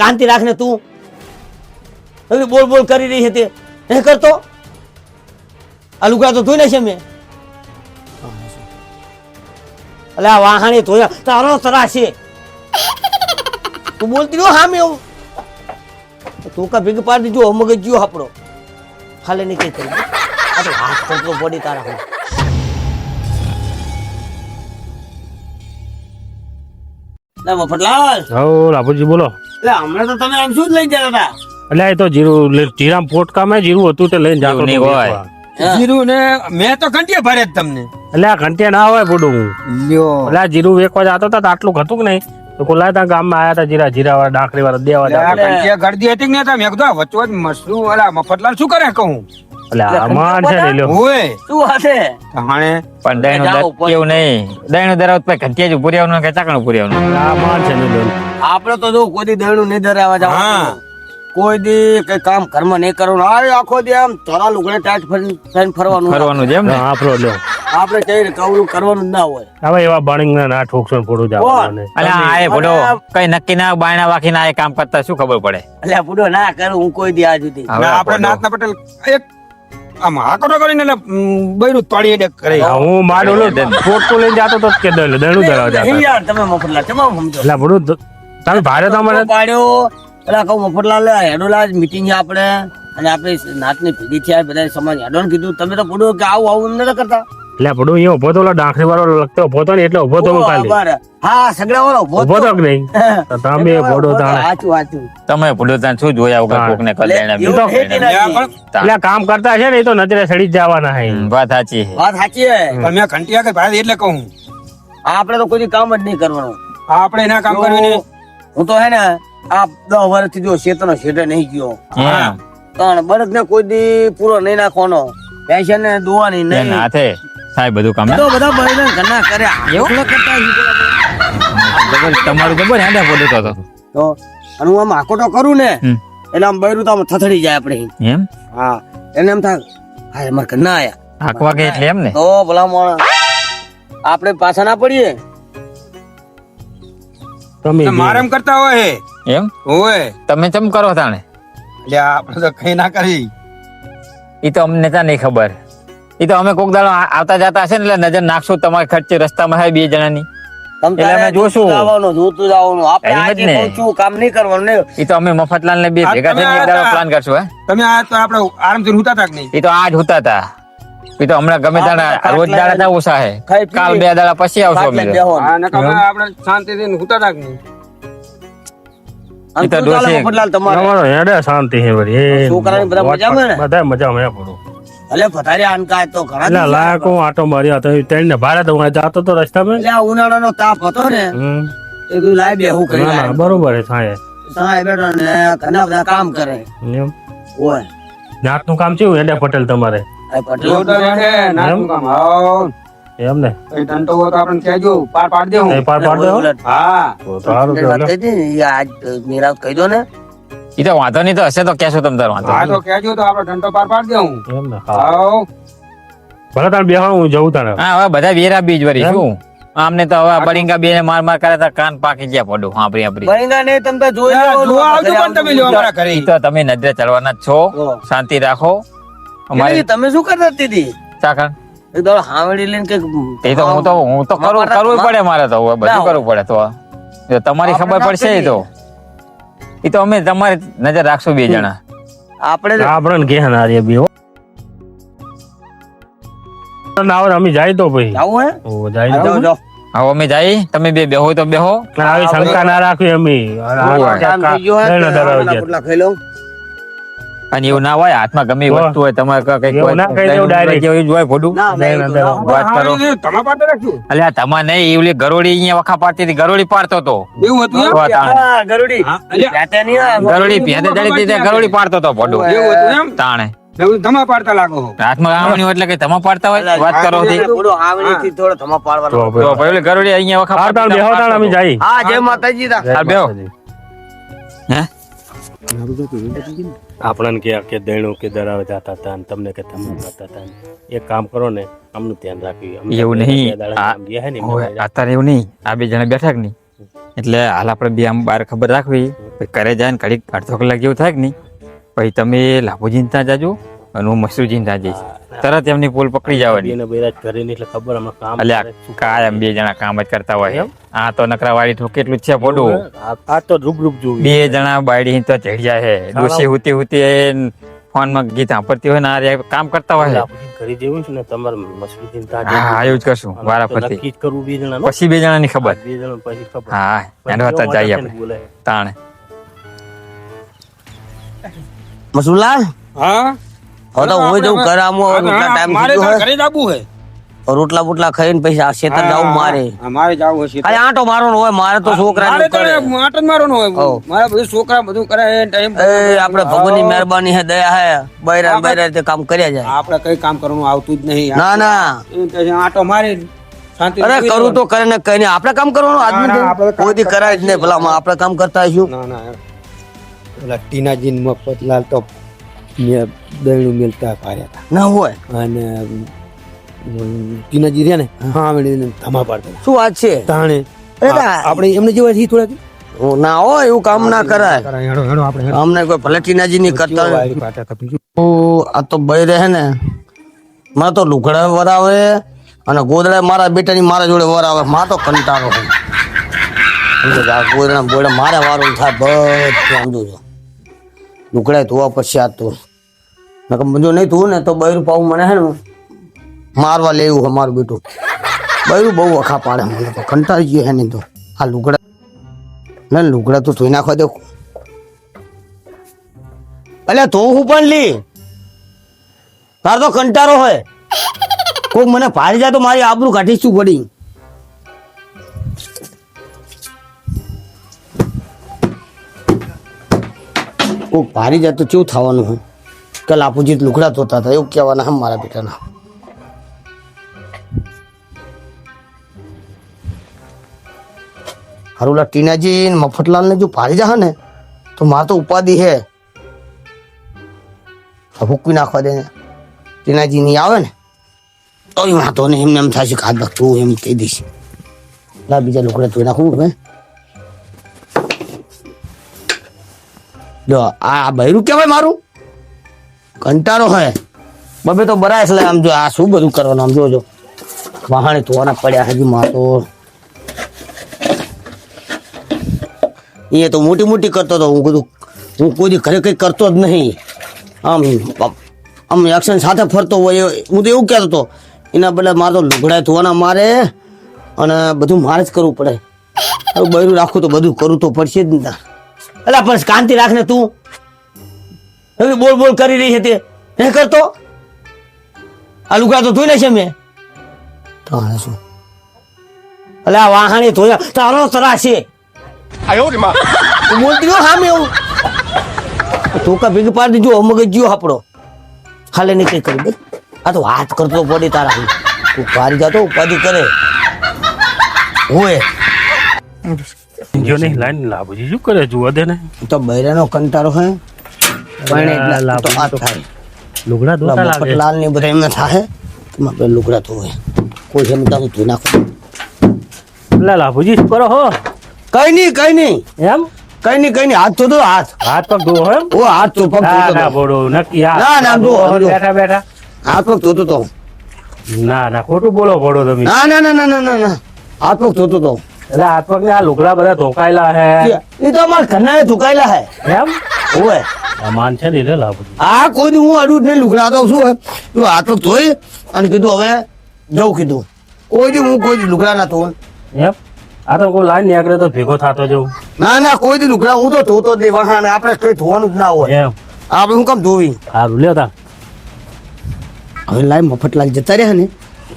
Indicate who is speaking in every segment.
Speaker 1: કાંતિ રાખને તું? હવે બોલ બોલ કરી રહી હતી. એ કરતો? આ લુગડા તો ધોઈ નાખશે મેં. એટલે આ વાહાણી ધોયા. તારો તરા છે. તું બોલતી રહ્યો હા મેં. તું કા ભીગ પાડી દીધું મગજ ગયો આપણો ખાલી નીકળી કરી. આ તો હાથ પડી તારા હું. લે મફતલાલ.
Speaker 2: હો લાભુજી બોલો.
Speaker 1: લે હમણાં તો તમે આમ શું લઈ જતા હતા?
Speaker 2: એટલે એ તો જીરું લે- જીરામ પોટકામાં જીરું હતું તે લઈને જાતો
Speaker 3: નહીં હોય.
Speaker 4: જીરું ને મેં તો ઘંટીએ ભરે જ તમને.
Speaker 2: એટલે આ ઘંટિયા ના હોય બોડું હું.
Speaker 4: લ્યો.
Speaker 2: એટલે આ જીરું વેચવા જતો હતા આટલું હતું કે નહીં? તો કોલા ગામમાં આયા હતા જીરા જીરા વાળા ડાકરી વાળા દેવા
Speaker 4: ગળદી હતી કે નહીં હતા? મેં કીધું આ વચ્ચો જ મસરું અલા મફતલાલ શું કરે કહું?
Speaker 2: એટલે આમાં છે ને લ્યો
Speaker 1: શું હશે?
Speaker 4: તાણે
Speaker 3: પણ દહીંનું કેવું નહીં. દહીંનું દરાવત પછી ઘંટિયા જ ઉભું રહેવાનું કે ચાકણ ઉભું રહેવાનું?
Speaker 2: આમાં છે ને લ્યો
Speaker 1: આપણે તો જો કોઈ દી દયણું નહીં ધરાવા
Speaker 4: હા.
Speaker 1: કોઈ દી કઈ કામ ઘરમાં નહીં કરવાનું. આ આખો દી આમ તરા લુગડે ટાઈટ ફરીને ફરવાનું.
Speaker 3: ફરવાનું જેમ ને?
Speaker 2: હા, આપણો લ્યો.
Speaker 1: આપણે કઈ કવરું કરવાનું ના હોય.
Speaker 2: હવે એવા બાણિંગ ના ઠોકસો ફોડું જાવ ને.
Speaker 3: આ એ ભૂડો કઈ નક્કી ના બાયણા વાખી ના એ કામ કરતા શું ખબર પડે?
Speaker 1: એટલે બુડો ના કરું હું કોઈ દી આજ સુધી.
Speaker 4: આપણે નાથના પટેલ એક આમ હાકોટો કરીને એટલે બૈરું તોડી એડે કરે.
Speaker 2: હું હું મારો ફોટો લઈને જાતો તો કે દળ દળું ધરાવા જતા
Speaker 1: યાર તમે મફતલાલ તમામ સમજો?
Speaker 2: એટલે બડું તમે ભારે તમારે
Speaker 1: પાડ્યો એટલે કહું લે હેડોલા મીટિંગ છે આપણે અને આપણે નાતની પેઢી છે બધા સમાજ હેડોને કીધું તમે તો બુડો કે આવું આવું એમ નતા કરતા.
Speaker 2: એટલે પડું અહીંયા ઊભો તો ઓલો વાળો લગતો ઊભો તો ને એટલે ઊભો તો હું
Speaker 1: હા સગડા વાળો
Speaker 2: ઊભો તો. કે નહીં? તમે ભોડો તાણે.
Speaker 1: સાચું સાચું
Speaker 3: તમે ભોડો તાણ શું જોયા વગર કોક ને
Speaker 1: એટલે એવું
Speaker 2: તો-
Speaker 4: એટલે
Speaker 2: કામ કરતા છે ને એ તો નજરે સડી જ જવાના હે.
Speaker 3: વાત સાચી છે.
Speaker 1: વાત સાચી છે.
Speaker 4: પણ મેં ઘંટિયા કે ભાઈ એટલે કહું.
Speaker 1: આપણે તો કોઈ કામ જ નહીં કરવાનું.
Speaker 4: આપણે એના કામ કરવીને.
Speaker 1: હું તો હે ને આ દસ વર્ષથી જો શેતનો શેઠે નહીં ગયો.
Speaker 3: હા
Speaker 1: પણ બળદ ને કોઈ દી પૂરો નહીં નાખવાનો. પેન્શન ને દોવાની નહીં.
Speaker 3: હાથે. થાય બધું કામ
Speaker 1: તો બધા બળદ ઘણા કર્યા
Speaker 3: એવું?
Speaker 1: કરતા
Speaker 3: તમારું ખબર હેડે બોલું તો તો.
Speaker 1: તો અને હું આમ આકોટો કરું ને એટલે આમ બૈરું તો આમ થથડી જાય આપણે.
Speaker 3: એમ?
Speaker 1: હા એને એમ થાય હા અમારે ઘરના આયા.
Speaker 3: હાંકવા કે એટલે એમ ને?
Speaker 1: તો ભલા મોણા આપણે પાછા ના પડીએ.
Speaker 2: તમે
Speaker 4: મારે એમ કરતા હોય
Speaker 3: એમ?
Speaker 4: હોય.
Speaker 3: તમે ચમ કરો તાણે?
Speaker 4: એટલે આપણે તો કઈ ના કરી.
Speaker 3: એ તો અમને ત્યાં નહીં ખબર. ઈ તો અમે કોક દાડો આવતા જતા હશે ને એટલે નજર નાખશું તમારે ખર્ચે રસ્તામાં હોય બે જણાની. એટલે અમે જોશું.
Speaker 1: જોતું જોતું જવાનું. આપણે આજે
Speaker 3: ને.
Speaker 1: કામ નહીં કરવાનું ને.
Speaker 3: ઈ તો અમે મફતલાલ ને બે ભેગા થઈને એક દાડો પ્લાન કરશું હે.
Speaker 4: તમે આ તો આપણે આરામથી રૂતા હતા કે નહીં?
Speaker 3: ઈ તો આજ હોતા હતા ઈ તો હમણાં ગમે
Speaker 1: આપણે
Speaker 3: રોજ
Speaker 1: ખાટલા
Speaker 3: ના ઓછા હે. કાલ બે દાડા પછી આવશો અમે.
Speaker 4: આપણે શાંતિથી હતા કે નહીં?
Speaker 2: હે એ
Speaker 1: બધા
Speaker 2: હે પડો
Speaker 1: ભલે પથારી આનકા તો ઘણા
Speaker 2: એટલે લાયક હું આટો માર્યો હતો ત્રણ ને ભારે તો હું જાતો તો રસ્તામાં
Speaker 1: એટલે ઉનાળાનો તાપ હતો ને એ કીધું લાય બેહું કરી
Speaker 2: ના. બરોબર છે થાય.
Speaker 1: થાય બેઠો ને ઘણા બધા કામ કરે.
Speaker 2: એમ?
Speaker 1: ઓય
Speaker 2: નાતનું કામ છે હેડે પટેલ તમારે?
Speaker 1: પટેલ.
Speaker 4: રહે, નાનું કામ. હાઉ.
Speaker 2: એમ ને?
Speaker 4: તો કહેજો પાર પાડ દેવું.
Speaker 2: પાર પાડ દેવો?
Speaker 4: હા.
Speaker 2: તો સારું
Speaker 1: આજ મેરા કહી દો ને
Speaker 3: ઈ તો વાંધો નહીં તો હશે તો કેશો તમ તાર વાંધો
Speaker 4: હા તો કહેજો તો આપણે ધંધો પાર પાડી દઉં
Speaker 2: એમ ને હા ભલે તાર બેહો હું જવું તારે.
Speaker 3: હા હવે બધા વેરા બીજ
Speaker 2: વરી
Speaker 3: શું? આમને તો હવે બળીંગા બે માર માર કરે તો કાન પાકી ગયા પડું. આપડી આપડી
Speaker 1: બહેંગા ને તમે તો જોઈ લો,
Speaker 4: આવજો પણ તમે લ્યો અમારા ઘરે.
Speaker 3: તો તમે નજરે ચડવાના જ છો. શાંતિ રાખો. અમારે
Speaker 1: તમે શું કરતા દીદી
Speaker 3: ચાકણ
Speaker 1: એક દોડ હાવડી લઈને કે
Speaker 3: તે તો હું તો હું તો કરું કરવું પડે મારે તો હવે બધું કરવું પડે તો. તમારી ખબર પડશે તો. એ તો અમે તમારી નજર રાખશું બે જણા.
Speaker 1: આપણે
Speaker 2: આપણે કે ના રે બેહો ના આવે અમે જાય તો ભાઈ
Speaker 1: જાવું હે?
Speaker 2: ઓ જાય
Speaker 3: અમે જઈએ તમે બે બેહો તો બેહો.
Speaker 2: આવી શંકા ના રાખવી અમે.
Speaker 3: અને એવું ના હોય હાથમાં ગમે વસ્તુ હોય તમારે
Speaker 4: કઈ
Speaker 3: એટલે તમારે નહીં એવલી ગરોળી અહીંયા વખા પાડતી હતી ગરોડી પાડતો
Speaker 4: હતો
Speaker 1: એવું ગરુડી.
Speaker 3: ગરોળી. ભેંતે ચડી હતી પાડતો હતો ભોડું
Speaker 4: એવું
Speaker 3: તાણે.
Speaker 4: એવું પાડતા લાગો
Speaker 3: હાથમાં એટલે કે તમે પાડતા હોય? વાત કરો થી
Speaker 1: થોડો હાવણીથી ધમા પાડવાનો.
Speaker 2: તો
Speaker 3: તો
Speaker 2: ભાઈ
Speaker 3: પેલી અહીંયા વખા
Speaker 2: બેહો તાણ અમે જાય
Speaker 1: હા જય માતાજી તા.
Speaker 3: બેહો. હે?
Speaker 2: આપણને કે કે દેણું કે દરાવે જતા હતા ને તમને કે તમે કરતા હતા. એક કામ કરો ને આમનું ધ્યાન રાખ્યું
Speaker 3: એવું નહીં. અત્યારે એવું નહીં. આ બે જણા બેઠા કે નહીં. એટલે હાલ આપણે બે આમ બાર ખબર રાખવી. ઘરે જાય ને કડીક અડધો કલાક જેવું થાય કે નહીં પછી તમે લાભુજી ત્યાં જાજો અને હું મસરૂજી ત્યાં જઈશ. તરત એમની પોલ પકડી જવાની.
Speaker 2: એને બૈરાજ કરે એટલે ખબર અમે કામ એટલે
Speaker 3: કાયમ બે જણા કામ જ કરતા હોય આ તો નકરા વાળી તો કેટલું જ છે પોડું
Speaker 2: આ તો રૂપ રૂપ જોયું
Speaker 3: બે જણા બાયડી તો ચડી જાય હે ડોસી હુતી હુતી ફોનમાં ગીત સાંભળતી હોય ને આ કામ કરતા હોય
Speaker 2: કરી દેવું છે ને તમારે મસરૂદ્દીન
Speaker 3: હા એવું જ કરશું વારા ફરતી
Speaker 2: નક્કી કરવું બે જણા
Speaker 3: પછી બે જણાની ખબર.
Speaker 2: બે જણા પછી ખબર.
Speaker 3: હા એને
Speaker 2: વાત
Speaker 3: જઈએ આપણે. તાણે.
Speaker 1: મસુલા
Speaker 4: હા?
Speaker 1: હવે તો હું જઉં ઘરે આમ રોટલા ટાઈમ
Speaker 4: ઘરે હે.
Speaker 1: બોટલા ખાઈને પછી આ ખેતર જાવું મારે.
Speaker 4: મારે જવું હશે
Speaker 1: ખાલી આંટો મારવાનો હોય મારે તો છોકરા
Speaker 4: આંટો મારવાનો હોય. મારા બધું છોકરા બધું કરે ટાઈમ
Speaker 1: આપણે ભગવાનની મહેરબાની હે દયા હે. બૈરા બૈરા રીતે કામ કર્યા જાય.
Speaker 4: આપણે કઈ કામ કરવાનું આવતું જ નહીં.
Speaker 1: ના ના.
Speaker 4: આંટો મારી
Speaker 1: અરે કરું તો કરે ને કઈ નહીં. આપણે કામ કરવાનું આદમી કોઈ કરાય જ નહીં ભલા આપણે કામ કરતા હશું
Speaker 4: ના ના ઓલા ટીનાજી મફતલાલ તો મેં દહીણું મેલતા પાર્યા હતા.
Speaker 1: ના હોય?
Speaker 4: અને ટીનાજી રહ્યા ને હા. વળી ધમા પાડતા.
Speaker 1: શું વાત છે?
Speaker 4: તાણે આપણે એમને જેવા છીએ
Speaker 1: થોડાક? ના હોય એવું કામ ના કરાય. અમને કોઈ ભલે ટીનાજી ની કરતા આ તો ભાઈ રહે ને. મને તો લુગડા વરાવે અને ગોદડા મારા બેટાની મારા જોડે વરાવે. મા તો કંટાળો હોય. ગોદડા બોડા મારે વારું થાય બધું સમજુ છું લુગડા ધોવા પછી આ તો બધું નહીં થયું ને તો બૈરું પાવું મને હે ને મારવા લેવું અમારું બેટું. બૈરું બહુ વખા પાડે મને તો. કંટાળી ગયો હે નહીં તો. આ લુગડા ના, લુગડા તો ધોઈ નાખવા દે. અલ્યા તો હું પણ લી. તાર તો કંટારો હોય કોક મને ભારી જાય તો મારી આબરૂ કાઢી શું પડી? કોક ભારી જાય તો કેવું થવાનું હોય કે લાપુજી લુગડા ધોતા હતા એવું કહેવાના હમ મારા બેટાના હરુલા ટીનાજી ને મફતલાલ ને જો ભારી જાય ને તો મારે તો ઉપાધિ હે ભૂકવી નાખવા દે ટીનાજી ની આવે ને તો વાંધો ને એમને એમ થશે કાદ તું એમ કહી દઈશ લા બીજા લુગડા ધોઈ નાખવું હવે જો આ બૈરું કહેવાય મારું કંટાળો હે. બબે તો બરાય એટલે આમ જો આ શું બધું કરવાનું, આમ જોજો. વાહણે ધોવાના પડ્યા હજી માં તો. એ તો મોટી મોટી કરતો હતો હું કીધું, હું કોઈ ઘરે કંઈ કરતો જ નહીં. આમ આમ એક્શન સાથે ફરતો હોય હું તો એવું કહેતો હતો, એના બદલે મારે તો લુગડા ધોવાના મારે અને બધું મારે જ કરવું પડે. બૈરું રાખું તો બધું કરવું તો પડશે જ ને એટલે પણ શાંતિ રાખને તું. બોલ બોલ કરી રહી છે એ કરતો આ લુગડા તો ધોઈ છે મેં તો શું? એટલે આ વાહણી ધોયા. તારો તરાશે તું બોલતી હો સામે એવું તું કા ભીગ પાડી દીજો મગજ ગયો આપણો. હાલે નહીં કઈ કરી દે. આ તો વાત કરતો પડી તારા તું પારી જાતો ઉપાધિ કરે. હોય
Speaker 2: જો નહીં લાઈન લાભુજી શું કરે જુઓ દે ને.
Speaker 1: તો બૈરાનો કંટારો હોય
Speaker 2: લુગડા ધોતા લાગે.
Speaker 1: મફતલાલ ને બધા એમને થાય તો મારે લુગડા તો કોઈ એમ તારું ધોઈ નાખો.
Speaker 2: લા લાભુજી કરો હો?
Speaker 1: કઈ નહીં કઈ નહીં.
Speaker 2: એમ?
Speaker 1: કઈ નહીં કઈ નહીં હાથ તો દો હાથ.
Speaker 2: હાથ પગ ધો એમ?
Speaker 1: ઓ હાથ તો પગ
Speaker 2: ના ના બોડો નક્કી
Speaker 1: ના, ના, ધો.
Speaker 2: બેઠા બેઠા.
Speaker 1: હાથ પગ ધોતો તો.
Speaker 2: ના ના ખોટું બોલો બોડો તમે.
Speaker 1: ના ના ના ના ના ના હાથ પગ ધોતો તો.
Speaker 2: એટલે હાથ પગ ને આ લુગડા બધા ધોકાયેલા હે.
Speaker 1: એ તો અમારા ઘરના ધોકાયેલા હે.
Speaker 2: એમ?
Speaker 1: ઓય
Speaker 2: માન છે ને રે લાભુજી
Speaker 1: આ કોઈ હું અડું જ નહીં લુગડા તો તું ધોઈ અને કીધું હવે જવું કીધું. કોઈ દી હું કોઈ દી લુગડા ના ધોઉં.
Speaker 2: એમ? આ તો કોઈ લાઈન નીકળે તો ભેગો થતો જવું
Speaker 1: ના ના કોઈ દી લુગડા હું તો ધોતો જ નહીં. વાહન આપણે કઈ ધોવાનું જ ના હોય.
Speaker 2: એમ.
Speaker 1: આપણે હું કામ ધોવી?
Speaker 2: સારું લ્યો તા
Speaker 1: હવે લાઈ મફતલાલ જતા રહ્યા ને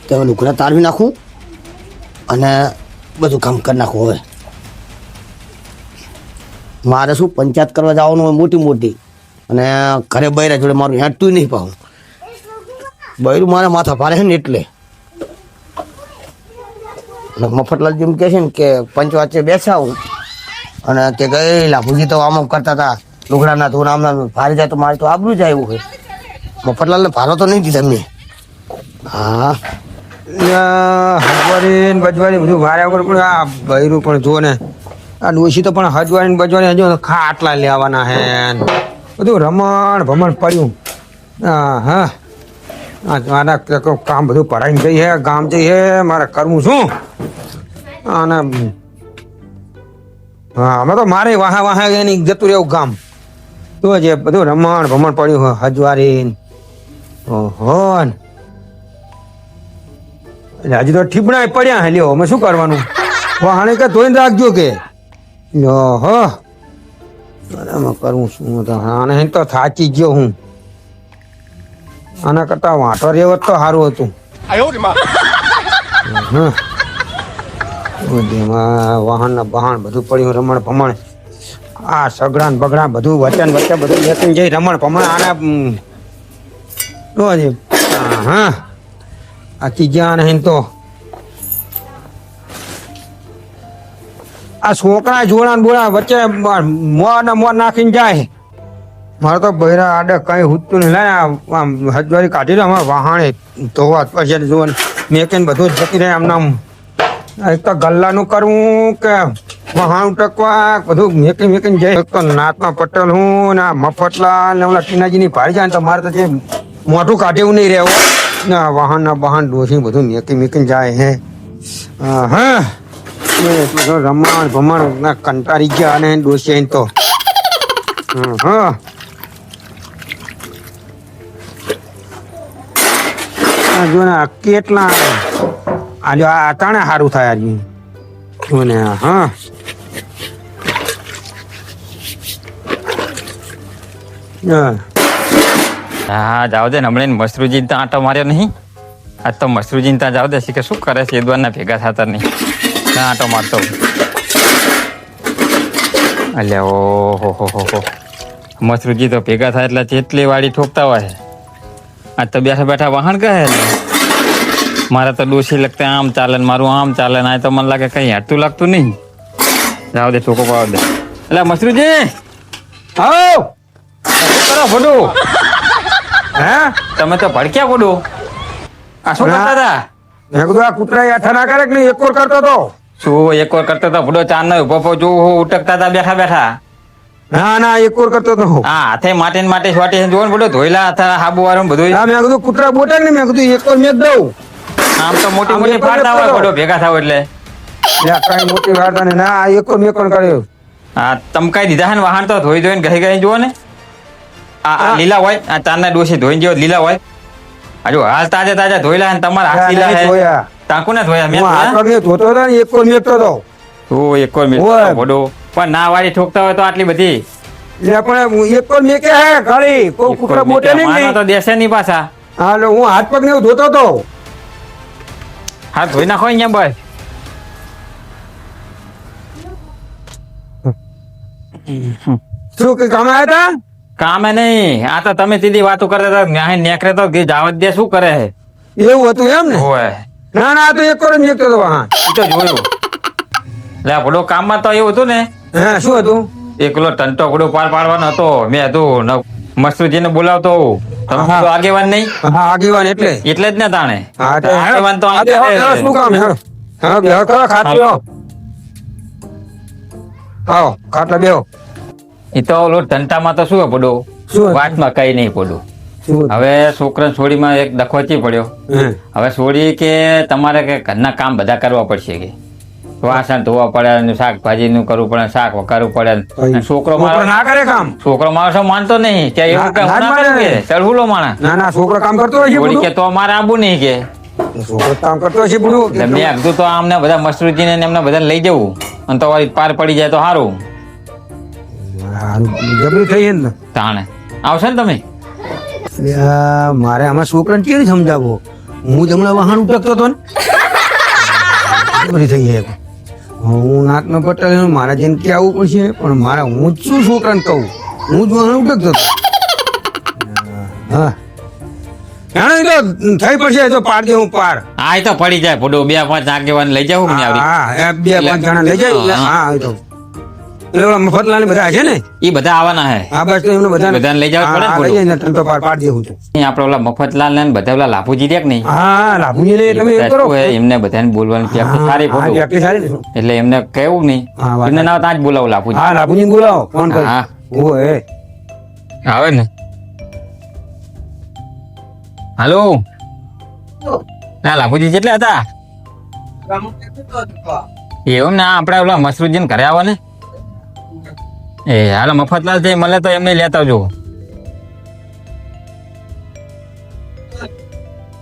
Speaker 1: તો લુગડા તારવી નાખું અને બધું કામ કરી નાખું હવે. મારે શું પંચાયત કરવા જવાનું હોય મોટી મોટી અને ઘરે બૈરા જોડે મારું હેંટતું નહીં પાવું બૈરું મારે માથા ભારે છે ને એટલે. મફતલાલ જેમ કહે છે ને કે પંચ વાંચે બેસાવું. અને કે ગયેલા ભૂજી તો આમ કરતા હતા. લુગડાના ધોન આમના આમ ભારે જાય તો મારે તો આબરું જાય એવું હોય મફતલાલને ભારો તો નહીં દીધા મેં. હા.
Speaker 4: ને બજવારી બધું વાર્યા પણ આ ભૈરું પણ જો ને. આ ડોશી તો પણ હજવાની બજવાણી હજુ ખા આટલા લેવાના હે. બધું રમણ ભમણ પડ્યું. હા હા. મારા કામ બધું પડાઈને જઈ હે, ગામ જઈ હે, મારે કરવું શું અને હા, અમે તો મારે વાહા વાહા એની જતું રહેવું ગામ. તો જે બધું રમણ ભમણ પડ્યું હજવારી. ઓહો. હજી તો ઠીપણા પડ્યા હે, લ્યો, અમે શું કરવાનું? વાહણે કે ધોઈને રાખજો કે? ઓહો બરાબર કરું તો. આને તો થાચી ગયો હું. આના કરતા વાંટો રહેવો તો સારું હતું. વાહન બહાણ બધું પડ્યું રમણ ભમણ. આ સગડા ને બગડા બધું વચન વચ્ચે બધું લેતું જઈ રમણ ભમણ. આને હા, આ ચીજ્યા ને તો. આ છોકરા જોડા બોડા વચ્ચે મોં ને મોં નાખીને જાય. મારે તો બહેરા આડે કઈ હુતું નહીં. લાય આમ હજવારી કાઢી દે અમારે વાહાણે ધોવા પછી જોવા મેકીને બધું જતી રહે આમ એક તો ગલ્લાનું કરવું કે વહાણ ટકવા બધું મેકી મેકીને જાય. એક તો નાતમાં પટેલ હું ને આ મફતલા ને ઓલા ટીનાજીની ભારી જાય ને તો મારે તો જે મોઢું કાઢેવું નહીં રહેવું. ને વાહન ના વાહન ડોસી બધું મેકી મેકીને જાય હે. હા. રમણ ભમણ ના કંટાળી ગયા અને ડોસી તો. હા. આ જો ને આ કેટલા આજે આ તાણે સારું થાય આજે જો ને આ, હા. હા.
Speaker 3: જાવ દે હમણાં મસરૂજી ત્યાં આટો માર્યો નહીં. આજ તો મસરૂજી ત્યાં જાવ દે કે શું કરે છે એ દ્વારા ભેગા થતા નહીં. આંટો મારતો અલ્યા ઓહો હો હો હો મસરૂજી તો ભેગા થાય એટલે જેટલી વાડી ઠોકતા હોય આ તો બેઠા બેઠા વાહન કહે મારા તો ડોસી લગતા આમ ચાલે ને મારું આમ ચાલે ને આ તો મને લાગે કઈ હાટતું લાગતું નહીં. જાવ દે ઠોકો પાવ દે. એટલે મસરૂજી!
Speaker 4: આવ!
Speaker 3: કરો ફોટો.
Speaker 4: હે?
Speaker 3: તમે તો ભડક્યા ફોટો. આ શું કરતા હતા?
Speaker 4: મેં કીધું આ કૂતરા યાઠા ના કરે કે નહીં? એક કરતો તો.
Speaker 3: શું એક વાર કરતા હતા ભડો નો ઊભો જો ઉટકતા હતા બેઠા બેઠા.
Speaker 4: ના ના એક વાર કરતો તો
Speaker 3: હા. હાથે માટે ને માટે સ્વાટી જોવો ને બધો ધોઈલા હતા હાબુ વાળું બધું
Speaker 4: હા મેં કીધું કૂતરા બોટે ને મેં કીધું એક વાર મેં દઉં.
Speaker 3: આમ તો મોટી હોય. ભેગા થાવ એટલે.
Speaker 4: કઈ મોટી વાર્તા ને ના એક મેં પણ કર્યો.
Speaker 3: હા તમકાઈ દીધા ને વાહન તો? ધોઈ ધોઈને ગઈ ગઈ જુઓ ને. આ લીલા હોય આ ચાંદના ડોસી ધોઈને જેવો લીલા હોય. હજુ હાલ તાજા તાજા ધોઈલા ને તમારા હાથ લીલા હે તાંકુ ને ધોયા મેં
Speaker 4: હું? પગે ધોતો હતો ને એક મેકતો હતો.
Speaker 3: ઓ એકો વાર
Speaker 4: ઓય.
Speaker 3: મેં પણ ના વાળી ઠોકતા હોય તો આટલી બધી.
Speaker 4: લે પણ હું એક મેકે હે ખાલી કોઈ કૂતરા મોટે નહીં.
Speaker 3: તો દેશે નહીં પાછા.
Speaker 4: હા એટલે હું હાથ પગ ને ધોતો હતો.
Speaker 3: હાથ ધોઈ નાખો અહીંયા બસ.
Speaker 4: શું કઈ કામ આવ્યા હતા?
Speaker 3: કામે નહીં. આ તો તમે સીધી વાતો કરતા હતા. નેકરે તો કે જાવત દે શું કરે
Speaker 4: એવું હતું એમ ને?
Speaker 3: ઓય
Speaker 4: ના ના તો એક વાર ને હતો હા
Speaker 3: ઈ તો જોયું લે ભડો કામમાં તો એવું હતું ને?
Speaker 4: હા શું હતું?
Speaker 3: એકલો ટંટો ઘોડો પાર પાડવાનો હતો. મેં હતું મસ્તુજીને બોલાવતો. તમે તો આગેવાન નહીં?
Speaker 4: હા આગેવાન એટલે.
Speaker 3: એટલે જ ને તાણે?
Speaker 4: હા
Speaker 3: આગેવાન તો
Speaker 4: શું કામ હે? હા બેહો કરો ખાટલો. આવો ખાટલા બેહો.
Speaker 3: એ તો ઓલો ટંટામાં તો શું હે ભડો?
Speaker 4: શું હતું?
Speaker 3: વાતમાં કઈ નહીં
Speaker 4: હતું?
Speaker 3: હવે છોકરા છોડીમાં એક દખોચી પડ્યો. હવે છોડી કે તમારે કે ઘરના કામ બધા કરવા પડશે કે. વાસણ ધોવા પડે શાકભાજી નું કરવું પડે શાક વઘારવું પડે. છોકરો મારો
Speaker 4: ના કરે કામ?
Speaker 3: છોકરો માણસો માનતો નહીં. કે એવું કે
Speaker 4: ના
Speaker 3: કરું. કે? ચડहुલો માણસ.
Speaker 4: ના ના છોકરો કામ કરતો હોય છે
Speaker 3: કે તો અમારે આબુ નહીં કે.
Speaker 4: છોકરો કામ કરતો હોય છે બધું.
Speaker 3: મેં આગું તો આમને બધા મસરૂજીને ને એમને બધા લઈ જવું. અને તો પાર પડી જાય તો સારું
Speaker 4: જબરી થઈ ને.
Speaker 3: તાણે. આવશે ને તમે?
Speaker 4: મારે આમાં છોકરાને કેવી સમજાવો હું હમણાં વાહન ઉટકતો હતો ને. થઈ જાય. હું નાકનો પટેલ મારા જઈને ક્યાં આવવું પડશે પણ મારા હું જ શું છોકરાને કહું? હું જ વાહન ઉટકતો હતો. હા. થઈ પડશે તો પાર દે હું પાર
Speaker 3: આ તો પડી જાય ફોટો બે પાંચ આગેવાન લઈ જાવ કે
Speaker 4: હા બે પાંચ જણા લઈ જાય હા. તો. મફતલાલ બધા છે ને?
Speaker 3: એ બધા આવવાના હે.
Speaker 4: આ બસ એમને બધાને
Speaker 3: બધાને લઈ જવા પડે ને
Speaker 4: હા,
Speaker 3: થોડું.
Speaker 4: લઈ જઈને તને તો પાડ પાડી દેવું છે.
Speaker 3: આપણે ઓલા મફતલાલ ને બધા ઓલા લાભુજી રહ્યા નહીં?
Speaker 4: હા લાભુજી ને તમે
Speaker 3: બધા
Speaker 4: એમ કરો.
Speaker 3: એમને બધાને બોલવાની પ્રેક્ટિસ સારી ખોટું.
Speaker 4: પ્રેક્ટિસ સારી
Speaker 3: એટલે એમને કહેવું નહીં. એમને ના ત્યાં જ બોલાવો લાભુજી
Speaker 4: હા લાભુજી બોલાવો ફોન કરો.
Speaker 3: હા.
Speaker 4: ઓય
Speaker 3: આવે ને. હાલો. ના લાભુજી કેટલા હતા? એવું ના આપણે ઓલા મસરૂદીન ઘરે આવો ને. એ હાલ મફતલાલ છે મળે તો એમને લેતા આવજો.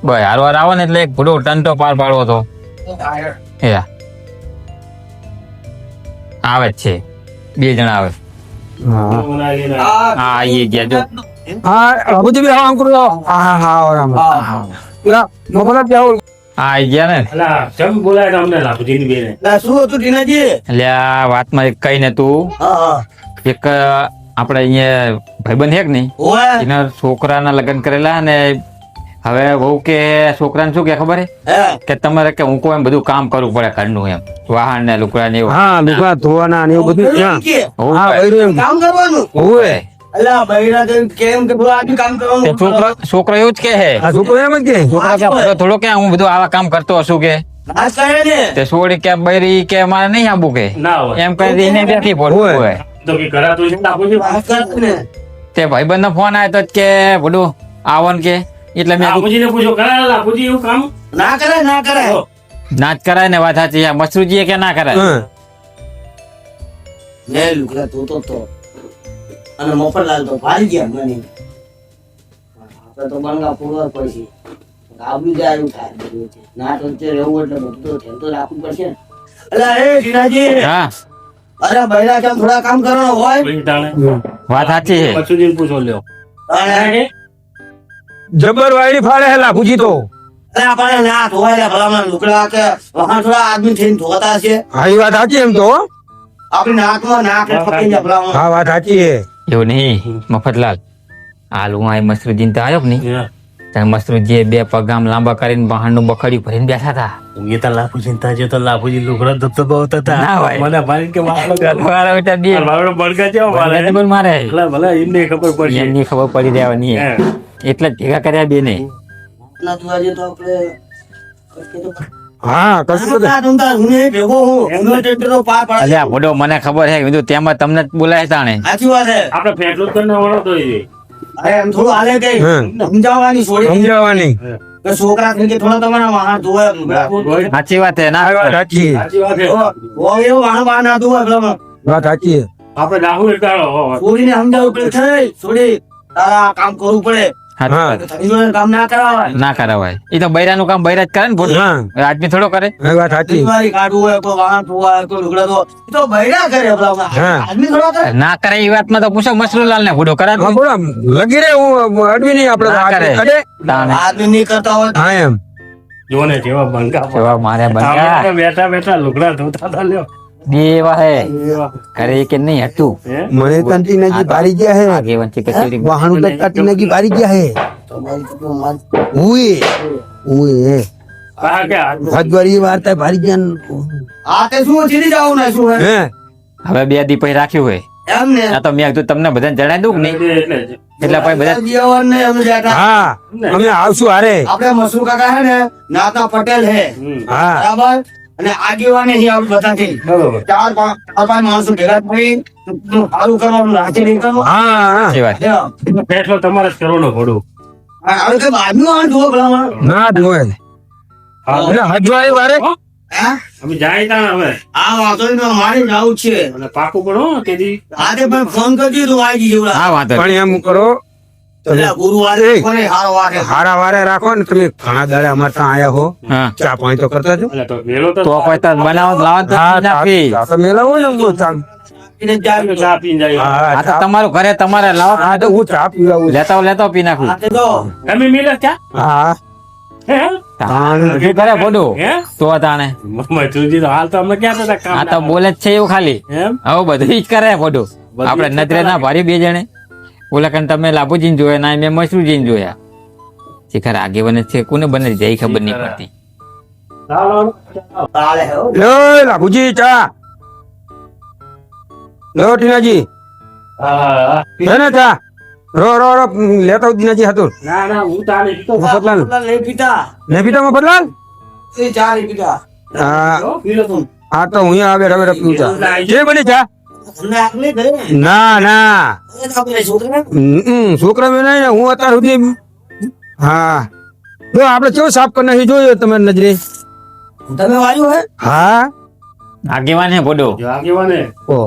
Speaker 3: ભાઈ હાર વાર આવો ને એટલે એક ભૂડો ટંટો પાર પાડવો હતો. એ આવે જ છે. બે જણા આવે.
Speaker 4: હા
Speaker 3: હા ગયા જો.
Speaker 4: હા લાભુજી આમ કરો. હા હા હા આમ. મફતલાલ બી આવો.
Speaker 3: ગયા ને.
Speaker 2: કેમ બોલાય તમને લાભુજીની બેને
Speaker 1: શું હતું ટીનાજી?
Speaker 3: એટલે આ વાતમાં એક કઈ ને તું
Speaker 1: હા હા.
Speaker 3: એક આપણે અહીંયા ભાઈબંધ હેક કે નહીં? એના છોકરાના લગ્ન કરેલા અને હવે વહુ કે છોકરાને શું કે ખબર હે? કે તમારે કે હું કોઈ એમ બધું કામ કરવું પડે ઘરનું એમ. વાહન ને લુકડા ને એવું.
Speaker 4: હા લુકડા ધોવાના ને એવું બધું હા.
Speaker 1: કામ કરવાનું?
Speaker 4: ઓય
Speaker 1: અલા બૈરા તો કેમ કે બધું આજુ કામ કરવાનું?
Speaker 3: છોકરો છોકરો એવું જ કે હે.
Speaker 4: આ છોકરો એમ જ કે?
Speaker 3: છોકરો કે થોડો- કે હું બધું આવા કામ કરતો હશું કે? તે છોડી કે બૈરી કે મારે નહીં આબુ કે? એમ કરી એને બેઠી પડવું
Speaker 4: હોય.
Speaker 2: તો કે કરાતું છે ને લાભુજી
Speaker 1: નાશ કરે ને.
Speaker 3: તે ભાઈબંધ નો ફોન આવ્યો તો કે બોલું આવન કે. એટલે મેં
Speaker 2: લાભુજીને પૂછો કરાય લાભુજી એવું કામ?
Speaker 1: ના કરે ના કરે
Speaker 3: ના જ કરાય ને વાત સાચી મસરૂજી કે ના કરાય?
Speaker 4: હા.
Speaker 1: લે લુકડા તો તો. અને મફતલાલ તો ભારી ગયા મને. આપણે તો બંગા પૂરવા પડશે. આબુ જાય એવું થાય બધું. ના તો તે રહેવું એટલે બધું તો ધ્યાન તો રાખવું પડશે ને. અલા એ ટીનાજી
Speaker 3: હા.
Speaker 1: અરે બૈરા કેમ થોડા કામ કરવાનો હોય?
Speaker 3: વાત સાચી છે.
Speaker 2: મસુદીન પૂછો લ્યો.
Speaker 4: જબર વાયરી ફાળે હે લાભુજી તો.
Speaker 1: અરે આપણે ના ધોવાય લે ભલામણ લુકડા કે વહાં થોડા આદમી થઈને ધોતા છે.
Speaker 4: હા એ વાત સાચી એમ તો.
Speaker 1: આપણી નાકમાં નાક
Speaker 4: હા વાત સાચી છે.
Speaker 3: એવું નહીં મફતલાલ. હાલ હું આ મસરૂદીન તો આવ્યો કે મસરૂદીએ બે પગામ લાંબા કરીને બહારનું બખડ્યું ભરીને બેઠા હતા.
Speaker 2: હું એ તો લાફુજી ને તાજે તો લાફુજી લુગડા બહુ હતા
Speaker 3: ના.
Speaker 2: મને મારી કે મારો
Speaker 3: મારા બેટા બે.
Speaker 2: મારો બળગા જેવો મારે
Speaker 3: પણ મારે.
Speaker 2: ભલે ભલે એમને ખબર પડી.
Speaker 3: એમની ખબર પડી
Speaker 2: દેવાની
Speaker 3: એટલે જ ભેગા કર્યા બે ને
Speaker 1: ના ધોવા તો આપણે
Speaker 4: હા કશું તો
Speaker 1: તો
Speaker 3: અલ્યા મને ખબર છે તેમાં તમને જ બોલાય તાણે.
Speaker 1: સાચી વાત છે.
Speaker 2: આપણે ફેટલું જ કરીને તો.
Speaker 1: અરે એમ થોડું હાલે કે
Speaker 4: હમ.
Speaker 1: સમજાવવાની છોડી
Speaker 4: સમજાવવાની.
Speaker 1: છોકરા કે થોડા તમારા વાહન
Speaker 3: સાચી વાત છે ના
Speaker 4: સાચી
Speaker 2: સાચી વાત. છે
Speaker 1: ઓ એવું વાહન વાહન
Speaker 4: વાત સાચી.
Speaker 2: આપણે રાહુલ
Speaker 1: છોડીને સમજાવવું પડે. છે છોડી. તારા કામ કરવું પડે. કામ ના કરાવાય.
Speaker 3: ના કરાવાય. એ તો બૈરાનું કામ બૈરા જ કરે ને આદમી થોડો કરે?
Speaker 4: વાત સાચી.
Speaker 1: કાઢવું હોય વાહન લુગડા તો બૈરા કરે ભલામણ
Speaker 4: હા.
Speaker 1: આદમી થોડા કરે.
Speaker 3: ના કરે એ વાતમાં તો પૂછો મસરૂલાલ ને ભૂડો કરા?
Speaker 4: લગી રે હું અડવી નહીં આપણે
Speaker 3: કરે.
Speaker 1: આદમી નહીં કરતા હોય.
Speaker 4: હા એમ.
Speaker 2: જો ને જેવા બંકા
Speaker 3: સેવા મારે બંગા
Speaker 2: બેઠા બેઠા લુગડા ધોતા લ્યો.
Speaker 3: દેવા હે. કરે કે નહીં હતું.
Speaker 2: હે?
Speaker 4: મને તંતી નજી ભારી ગયા હે.
Speaker 3: આગે વંચી કચેરી
Speaker 4: નજી ભારી ગયા હે. વાર્તા ભારી ગયા
Speaker 1: આ તે શું જાવું ને શું હે?
Speaker 4: હે.
Speaker 3: હવે બે દી પછી રાખ્યું હોય
Speaker 1: એમ ને?
Speaker 3: આ તો મેં તમને બધાને જણાવી દઉં કે
Speaker 2: એટલે
Speaker 3: પછી બધા
Speaker 1: જીવન ને અમે બેઠા
Speaker 4: હા અમે આવશું હારે.
Speaker 1: આપણે મસરૂ કાકા હે ને નાતા પટેલ હે.
Speaker 4: હા.
Speaker 1: બરાબર? અને આગેવાની અહીં આવું બધાથી ચાર પાંચ પાંચ માણસો ભેગા થઈ સારું કરવાનું રાખી નહીં કરવાનું.
Speaker 4: હા
Speaker 3: વાત.
Speaker 2: તમારે જ કરવાનો
Speaker 1: આ હવે કઈ જુઓ
Speaker 4: ના હજવારી વારે?
Speaker 2: અમે જાય હવે.
Speaker 1: આ વાંધો મારે જવું છે.
Speaker 2: પાકું
Speaker 1: આજે પણ ફોન કરજો તો આવી જજો
Speaker 3: હા વાત.
Speaker 4: પણ એમ કરો.
Speaker 1: હારો વારે
Speaker 4: રાખો ને તમે ઘણા દાડે અમારે ત્યાં આયા હો. ચા પાણી તો કરતા
Speaker 2: તો
Speaker 3: કોઈ બનાવો લાવો
Speaker 4: મેલાવો ને
Speaker 3: તમારું ઘરે તમારે લાવો
Speaker 4: હા તો હું ચા પીવાવું
Speaker 3: લેતા લેતો પી નાખું.
Speaker 2: તમે મિલે ચા?
Speaker 4: હા.
Speaker 3: ભોડું
Speaker 2: હે?
Speaker 3: તો તાણે.
Speaker 2: હાલ તો અમને ક્યાં
Speaker 3: આ તો બોલે જ છે એવું ખાલી.
Speaker 2: એમ?
Speaker 3: હવે બધું જ કરે ભોડું
Speaker 2: આપડે
Speaker 3: નજરે ના ભારી બે જણે. ઓલા કારણ તમે લાભુજીને જોયા ના મેં મસરૂજીને જોયા. શિખર આગેવાન બને છે કોને બને જઈ ખબર નહીં પડતી.
Speaker 4: લે લાભુજી ચા. લો ટીનાજી.
Speaker 2: હા.
Speaker 4: ને ચા. રો રો રો લેતા દીનાજી હતું
Speaker 2: ના ના હું તાને પીતો.
Speaker 4: મફતલાલ
Speaker 1: લે પીતા.
Speaker 4: ને પીતા મફતલાલ
Speaker 1: એ ચા નહીં પીતા.
Speaker 4: હા.
Speaker 2: હા તો.
Speaker 4: હું આવે રવે પીવું ચા. જે બને ચા.
Speaker 1: ને
Speaker 4: ના. ના
Speaker 1: એ તો છોકરા
Speaker 4: મેં નહીં હું અત્યાર સુધી હા. જો આપણે કેવો સાફ કરી નાખી જોયો તમારી નજરે?
Speaker 1: તમે વાર્યું હે?
Speaker 4: હા
Speaker 3: આગેવાન હે બોડો
Speaker 2: આગેવાને.
Speaker 4: ઓ.